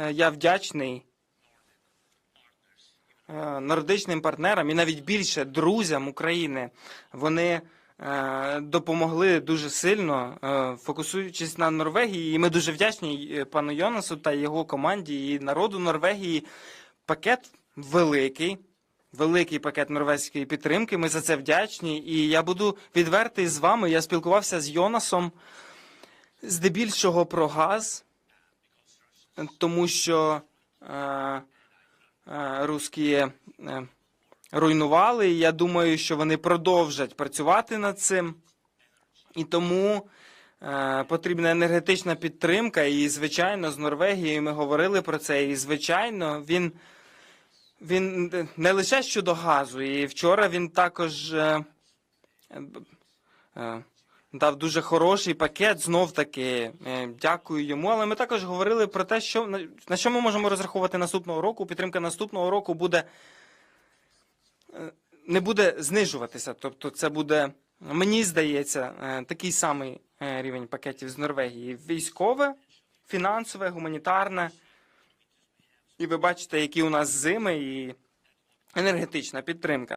е, я вдячний е, нордичним партнерам і навіть більше друзям України. Вони е, допомогли дуже сильно, фокусуючись на Норвегії. І ми дуже вдячні пану Йонасу та його команді і народу Норвегії. Пакет великий. Великий пакет норвезької підтримки. Ми за це вдячні. І я буду відвертий з вами. Я спілкувався з Йонасом здебільшого про газ, тому що е, е, русські е, руйнували. І я думаю, що вони продовжать працювати над цим. І тому потрібна енергетична підтримка. І, звичайно, з Норвегією ми говорили про це. І, звичайно, він, він не лише щодо газу. І вчора він також. Е, е, Дав дуже хороший пакет, знов таки е, дякую йому. Але ми також говорили про те, що на- що ми можемо розраховувати наступного року. Підтримка наступного року буде е, не буде знижуватися. Тобто, це буде, мені здається, е, такий самий рівень пакетів з Норвегії: військове, фінансове, гуманітарне. І ви бачите, які у нас зими і енергетична підтримка.